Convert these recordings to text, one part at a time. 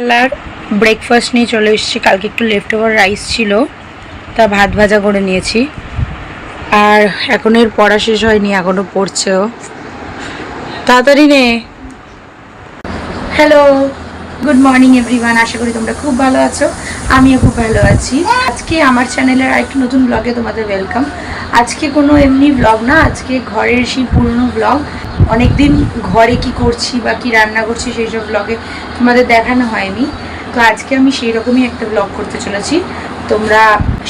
বেলার ব্রেকফাস্ট নিয়ে চলে এসেছি। কালকে একটু লেফট ওভার রাইস ছিল, তা ভাত ভাজা করে নিয়েছি। আর এখন এর পড়া শেষ হয়নি এখনও পড়ছেও তাড়াতাড়ি নে। হ্যালো গুড মর্নিং এভরিওয়ান আশা করি তোমরা খুব ভালো আছো, আমিও খুব ভালো আছি। আজকে আমার চ্যানেলের আরেকটি নতুন ব্লগে তোমাদের ওয়েলকাম আজকে কোনো এমনি ব্লগ না, আজকে ঘরের সেই পুরনো ব্লগ অনেকদিন ঘরে কি করছি বা কি রান্না করছি সেই সব ব্লগে তোমাদের দেখানো হয়নি। তো আজকে আমি সেই রকমই একটা ব্লগ করতে চলেছি। তোমরা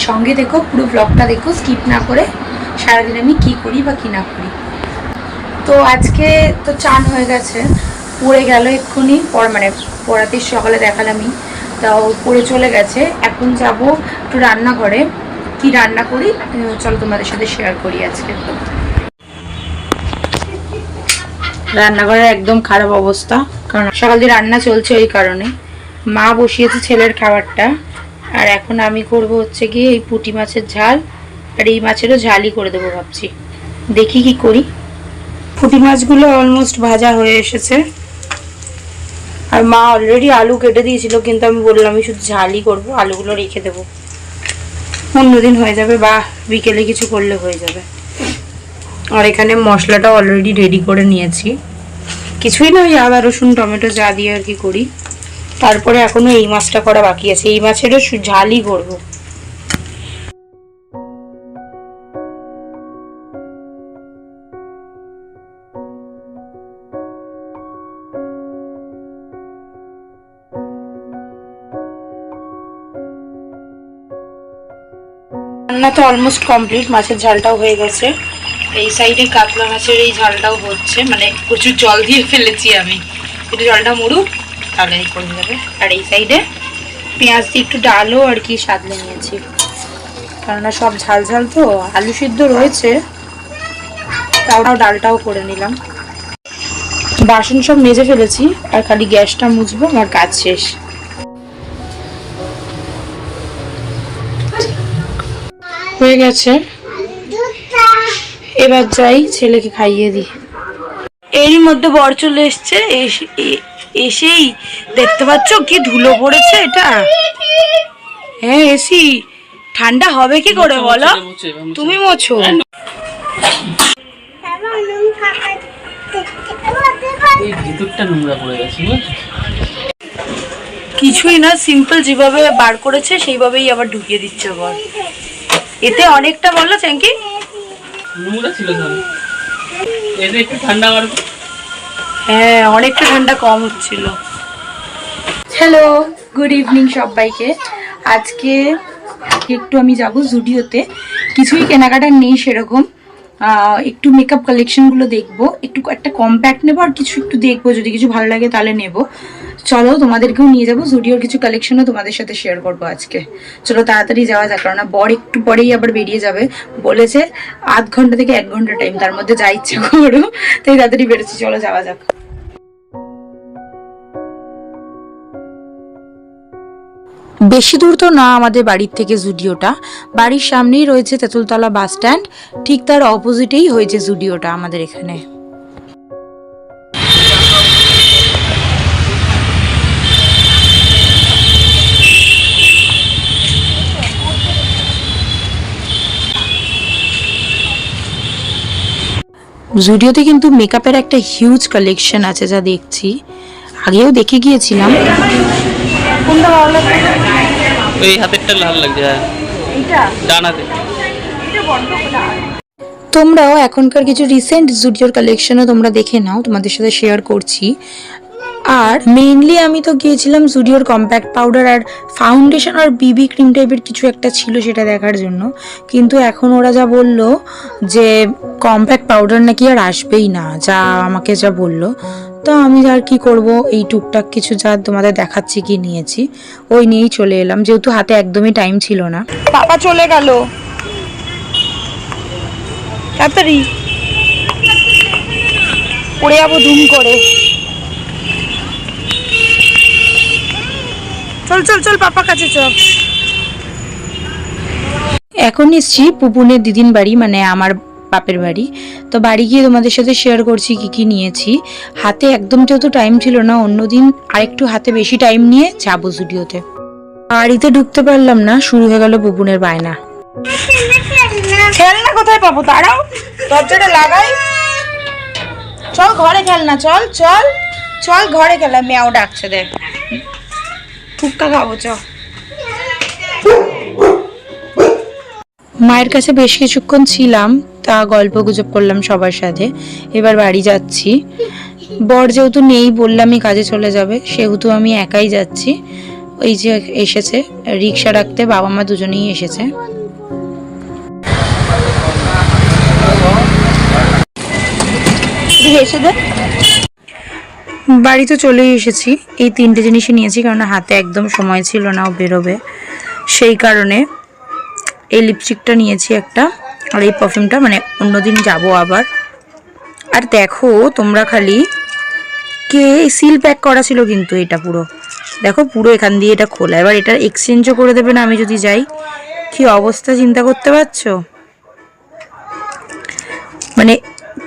সঙ্গে দেখো, পুরো ব্লগটা দেখো স্কিপ না করে সারাদিন আমি কি করি বা কি না করি। তো আজকে তো চান হয়ে গেছে, পড়ে গেল এক্ষুনি পর মানে পড়াতে সকালে দেখালামই, তাও পড়ে চলে গেছে। এখন যাব একটু রান্নাঘরে, কি রান্না করি, চলো তোমাদের সাথে শেয়ার করি আজকে। রান্নাঘরের একদম খারাপ অবস্থা, কারণ সকাল দিয়ে রান্না চলছে ওই কারণে। মা বসিয়েছে ছেলের খাবারটা, আর এখন আমি করব হচ্ছে গিয়ে এই পুঁটি মাছের ঝাল, আর এই মাছেরও ঝালই করে দেবো ভাবছি। দেখি কি করি। পুঁটি মাছগুলো অলমোস্ট ভাজা হয়ে এসেছে। আর মা অলরেডি আলু কেটে দিয়েছিল, কিন্তু আমি বললাম, আমি শুধু ঝালই করব, আলুগুলো রেখে দেবো। অন্যদিন হয়ে যাবে, বা বিকেলে কিছু করলে হয়ে যাবে। আর এখানে মশলাটা অলরেডি রেডি করে নিয়েছি। কিছুই না, ওই আদা, রসুন, টমেটো যা দিয়ে আর কি করি। তারপরে এখনও এই মাছটা করা বাকি আছে। এই মাছেরও ঝালই করব। রান্না তো অলমোস্ট কমপ্লিট মাছের ঝালটাও হয়ে গেছে। এই সাইডে কাতলা মাছের এই ঝালটাও হচ্ছে মানে প্রচুর জল দিয়ে ফেলেছি আমি। একটু জলটা মরুক, তাহলে এই করে যাবে আর এই সাইডে পেঁয়াজ দিয়ে একটু ডালও আর কি সাদলে নিয়েছি। কেননা সব ঝাল ঝাল তো, আলু সিদ্ধ রয়েছে, তাও ডালটাও করে নিলাম। বাসন সব মেজে ফেলেছি, আর খালি গ্যাসটা মুছবো, আমার কাজ শেষ। হয়ে গেছে। এবার যাই ছেলেকে খাইয়ে দিই। এরই মধ্যে বর চলে এসছে এস- এসেই দেখতে পাচ্ছ কি ধুলো পড়েছে এটা। হ্যাঁ এসি ঠান্ডা হবে কি করে বলো? তুমি মোছো? কিছুই না সিম্পল যেভাবে বার করেছে সেইভাবেই আবার ঢুকিয়ে দিচ্ছে বর। এতে অনেকটা বলো চ্যাঙ্কি নোংরা ছিল তো এতে একটু ঠান্ডা আমার হ্যাঁ অনেকটা ঠান্ডা কম হচ্ছিল হ্যালো গুড ইভিনিং সবাইকে। আজকে একটু আমি যাব জুডিওতে। কিছুই কেনাকাটা নেই সেরকম। একটু মেকআপ কালেকশনগুলো দেখব। একটু একটা কম্প্যাক্ট নেব আর কিছু একটু দেখব। যদি কিছু ভালো লাগে তাহলে নেব। চলো, তোমাদেরকেও নিয়ে যাব। জুডিওর কিছু কালেকশনও তোমাদের সাথে শেয়ার করব আজকে। চলো, তাড়াতাড়ি যাওয়া যাক কারণ বর একটু পরেই আবার বেরিয়ে যাবে। বলেছে আধ ঘণ্টা থেকে এক ঘণ্টা টাইম তার মধ্যে যা ইচ্ছে করো। তাই তাড়াতাড়ি বেরোচ্ছি, চলো, যাওয়া যাক। বেশি দূর তো না আমাদের বাড়ির থেকে জুডিওটা বাড়ির সামনেই রয়েছে তেঁতুলতলা বাস স্ট্যান্ড ঠিক তার অপোজিটেই হয়েছে জুডিওটা আমাদের এখানে। জুডিওতে কিন্তু মেকআপের একটা হিউজ কালেকশন আছে যা দেখছি। আগেও দেখে গিয়েছিলাম। কোনটা ভালো লাগছে? এই হাতেরটা লাল লাগছে হ্যাঁ। তোমরাও এখনকার কিছু রিসেন্ট জুডিওর কালেকশনও তোমরা দেখে নাও তোমাদের সাথে শেয়ার করছি। আর মেইনলি আমি তো গিয়েছিলাম জুডিওর কম্প্যাক্ট পাউডার আর ফাউন্ডেশন আর বিবি ক্রিম টাইপের কিছু একটা ছিল সেটা দেখার জন্য। কিন্তু এখন ওরা যা বলল যে কম্প্যাক্ট পাউডার নাকি আর আসবেই না, যা আমাকে যা বলল। তো আমি আর কি করব, এই টুকটাক কিছু যা তোমাদের দেখাচ্ছি কি নিয়েছি, ওই নিয়েই চলে এলাম। যেহেতু হাতে একদমই টাইম ছিল না। পাপা চলে গেল। তাড়াতাড়ি। পড়ে যাব ধুম করে। চল চল চল পাপা কাছে চল। এখন এসছি পুপুনের দিদিন বাড়ি মানে আমার বাপের বাড়ি। তো বাড়ি গিয়ে তোমাদের সাথে শেয়ার করছি কি কি নিয়েছি। হাতে একদম যেহেতু টাইম ছিল না, অন্যদিন আরেকটু হাতে বেশি টাইম নিয়ে যাব স্টুডিওতে বাড়িতে ঢুকতে পারলাম না, শুরু হয়ে গেল বুবুনের বায়না। খেলনা কোথায় পাবো? দাঁড়াও, দরজাটা লাগাই। চল, ঘরে খেলনা, চল চল চল, ঘরে খেলা মেয়াও ডাকছে, দেখ। ফুক্কা খাব চ। মায়ের কাছে বেশ কিছুক্ষণ ছিলাম তা গল্প গুজব করলাম সবার সাথে। এবার বাড়ি যাচ্ছি। বর যেহেতু নেই বললামই কাজে চলে যাবে। সেহেতু আমি একাই যাচ্ছি। ওই যে এসেছে রিক্সা রাখতে বাবা মা দুজনেই এসেছে। এসে দে। বাড়ি তো চলেই এসেছি। এই তিনটে জিনিসই নিয়েছি কারণ হাতে একদম সময় ছিল না ও বেরোবে। সেই কারণে এই লিপস্টিকটা নিয়েছি একটা, আর এই পারফিউমটা মানে অন্যদিন যাব আবার। আর দেখো, তোমরা খালি কে সিল প্যাক করা ছিল কিন্তু এটা পুরো। দেখো, পুরো এখান দিয়ে এটা খোলা। এবার এটা এক্সচেঞ্জও করে দেবে না, আমি যদি যাই। কি অবস্থা, চিন্তা করতে পারছ? মানে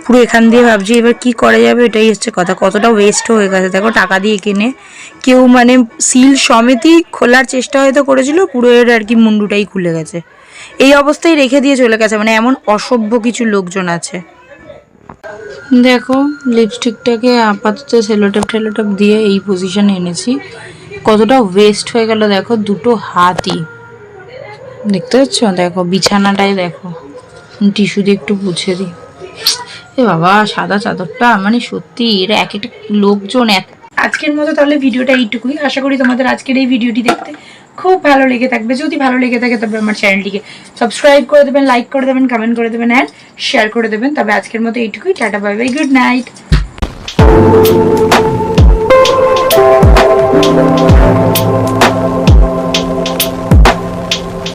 পুরো এখান দিয়ে ভাবছি এবার কি করা যাবে, এটাই হচ্ছে কথা। কতটা ওয়েস্ট হয়ে গেছে, দেখো টাকা দিয়ে কিনে। কেউ মানে সিল সমেতই খোলার চেষ্টা হয়তো করেছিল, পুরো এর আর কি মুন্ডুটাই খুলে গেছে। এই অবস্থায় রেখে দিয়ে চলে গেছে মানে এমন অসভ্য কিছু লোকজন আছে। দেখো লিপস্টিকটাকে আপাতত সেলোটেপ টেলোটেপ দিয়ে এই পজিশনে এনেছি। কতটা ওয়েস্ট হয়ে গেল, দেখো, দুটো হাতই। দেখতে পাচ্ছ? দেখো, বিছানাটাই দেখো। টিস্যু দিয়ে একটু মুছে দিই। এ বাবা, সাদা চাদরটা মানে সত্যি, এরা এক একটা লোকজন এক। আজকের মতো তাহলে ভিডিওটা এইটুকুই। আশা করি তোমাদের আজকের এই ভিডিওটি দেখতে খুব ভালো লেগে থাকবে। যদি ভালো লেগে থাকে, তবে আমার চ্যানেলটিকে সাবস্ক্রাইব করে দেবেন লাইক করে দেবেন কমেন্ট করে দেবেন অ্যান্ড শেয়ার করে দেবেন। তবে আজকের মতো এইটুকুই। Tata bye bye good night